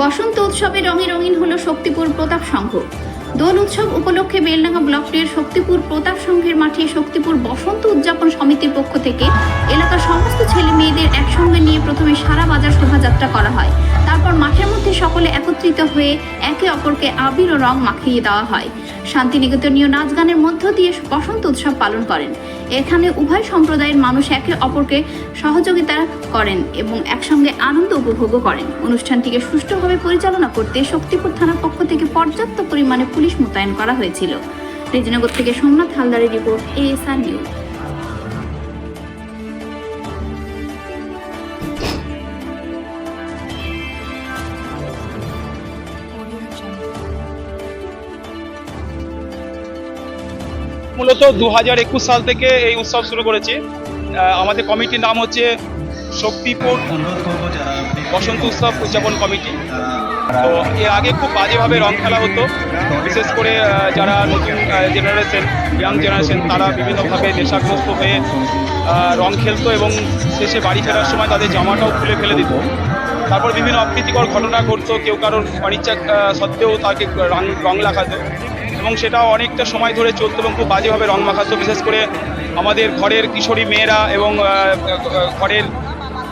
বসন্ত উৎসবে রঙে রঙিন হলো শক্তিপুর প্রতাপ সংঘ। দোল উৎসব উপলক্ষে বেলডাঙ্গা ব্লকের শক্তিপুর প্রতাপ সংঘের মাঠে শক্তিপুর বসন্ত উদযাপন সমিতির পক্ষ থেকে সমস্ত ছেলে মেয়েদের একসঙ্গে নিয়ে প্রথমে সারা বাজার শোভাযাত্রা করা হয়। তারপর মাঠের মধ্যে সকলে একত্রিত হয়ে একে অপরকে আবির ও রং মাখিয়ে দেওয়া হয়। শান্তিনিকেতনীয় নাচ গানের মধ্য দিয়ে বসন্ত উৎসব পালন করেন। এখানে উভয় সম্প্রদায়ের মানুষ একে অপরকে সহযোগিতা করেন এবং একসঙ্গে আনন্দ উপভোগও করেন। অনুষ্ঠানটিকে সুষ্ঠুভাবে পরিচালনা করতে শক্তিপুর থানার পক্ষ থেকে পর্যাপ্ত পরিমাণে পুলিশ মোতায়েন করা হয়েছিল। রেজিনগর থেকে সোমনাথ হালদারের রিপোর্ট, এএসআর নিউজ। মূলত দু একুশ সাল থেকে এই উৎসব শুরু করেছি। আমাদের কমিটির নাম হচ্ছে শক্তিপুর বসন্ত উৎসব উদযাপন কমিটি। তো এর আগে খুব বাজেভাবে রং খেলা হতো। বিশেষ করে যারা নতুন জেনারেশন ইয়াং জেনারেশন তারা বিভিন্নভাবে নেশাগ্রস্ত হয়ে রং খেলতো এবং শেষে বাড়ি ফেরার সময় তাদের জামাটাও খুলে ফেলে দিত। তারপর বিভিন্ন অপ্রীতিকর ঘটনা ঘটতো। কেউ কারোর অনিচ্ছা সত্ত্বেও তাকে রং রং লাগাতো। এবং সেটা অনেকটা সময় ধরে চলতো এবং খুব বাজেভাবে রং মাখাতো, বিশেষ করে আমাদের ঘরের কিশোরী মেয়েরা এবং ঘরের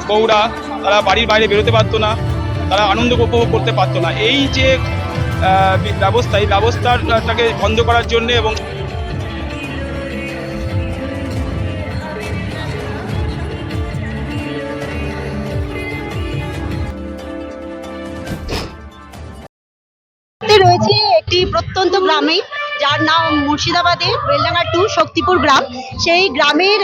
বউরা, তারা বাড়ির বাইরে বেরোতে পারতো না, তারা আনন্দ উপভোগ করতে পারতো না। এই যে ব্যবস্থা, এই ব্যবস্থাটাকে বন্ধ করার জন্য এবং রয়েছে একটি প্রত্যন্ত গ্রামে। যার নাম মুর্শিদাবাদে বেলডাঙ্গা টু শক্তিপুর গ্রাম। সেই গ্রামের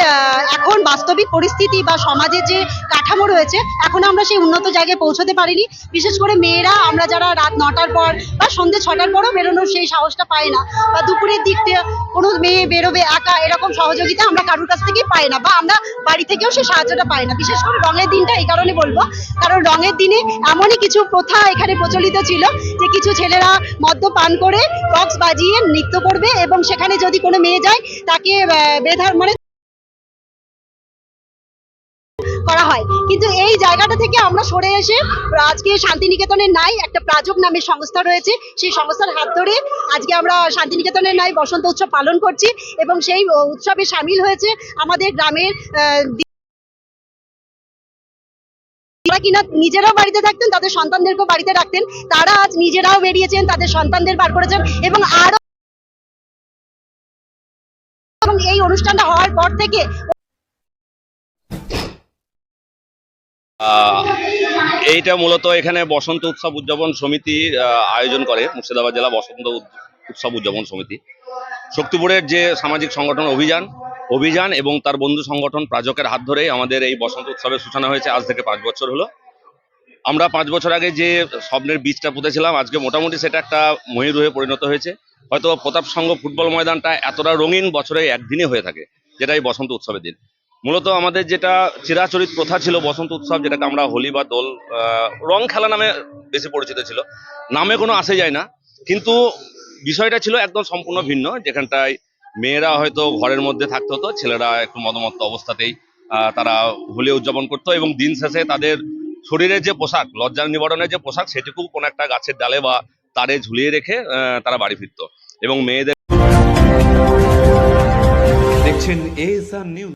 এখন বাস্তবিক পরিস্থিতি বা সমাজের যে কাঠামো রয়েছে, এখনও আমরা সেই উন্নত জায়গায় পৌঁছতে পারিনি। বিশেষ করে মেয়েরা, আমরা যারা রাত নটার পর বা সন্ধ্যে ছটার পরও বেরোনোর সেই সাহসটা পাই না। বা দুপুরের দিকটা কোনো মেয়ে বেরোবে একা এরকম সহযোগিতা আমরা কারোর কাছ থেকেই পাই না বা আমরা বাড়ি থেকেও সেই সাহায্যটা পাই না। বিশেষ করে রঙের দিনটা এই কারণে বলব, কারণ রঙের দিনে এমনই কিছু প্রথা এখানে প্রচলিত ছিল যে কিছু ছেলেরা মদ্যপান করে বক্স বাজিয়ে নৃত্য করবে এবং সেখানে যদি কোনো মেয়ে যায়, তাকে বেধার মানে করা হয়। কিন্তু এই জায়গাটা থেকে আমরা সরে এসে আজকে শান্তিনিকেতনের নাই, একটা প্রাজক নামের সংস্থা রয়েছে, সেই সংস্থার হাত ধরে আজকে আমরা শান্তিনিকেতনের নাই, বসন্ত উৎসব পালন করছি এবং সেই উৎসবে সামিল হয়েছে আমাদের গ্রামের কিনা নিজেরাও বাড়িতে থাকতেন, তাদের সন্তানদেরকেও বাড়িতে রাখতেন, তারা আজ নিজেরাও বেরিয়েছেন, তাদের সন্তানদের বার করেছেন এবং আরও এবং এই অনুষ্ঠানটা হওয়ার পর থেকে এইটা মূলত এখানে বসন্ত উৎসব উদযাপন সমিতি আয়োজন করে, মুর্শিদাবাদ জেলা বসন্ত উৎসব উদযাপন সমিতি। শক্তিপুরের যে সামাজিক সংগঠন অভিযান অভিযান এবং তার বন্ধু সংগঠন প্রাজকের হাত ধরেই আমাদের এই বসন্ত উৎসবের সূচনা হয়েছে, আজ থেকে পাঁচ বছর হলো। আমরা পাঁচ বছর আগে যে স্বপ্নের বীজটা পুঁতেছিলাম, আজকে মোটামুটি সেটা একটা ময়ূর হয়ে পরিণত হয়েছে। হয়তো প্রতাপ সংঘ ফুটবল ময়দানটা এতটা রঙিন বছরে একদিনে হয়ে থাকে যেটা এই বসন্ত উৎসবের দিন। মূলত আমাদের যেটা চিরাচরিত প্রথা ছিল বসন্ত উৎসব, যেটাকে আমরা হোলি বা দোল রং খেলা নামে বেশি পরিচিত ছিল। নামে কোনো আসে যায় না, কিন্তু বিষয়টা ছিল একদম সম্পূর্ণ ভিন্ন। যেখানটায় মেয়েরা হয়তো ঘরের মধ্যে থাকতে হতো ছেলেরা একটু মদমত্ত অবস্থাতেই তারা হোলি উদযাপন করতো এবং দিন শেষে তাদের শরীরের যে পোশাক লজ্জা নিবারণের যে পোশাক, সেটুকু কোনো একটা গাছের ডালে বা তারে ঝুলিয়ে রেখে তারা বাড়ি ফিরত। এবং মেয়েদের দেখছেন এ নিউজ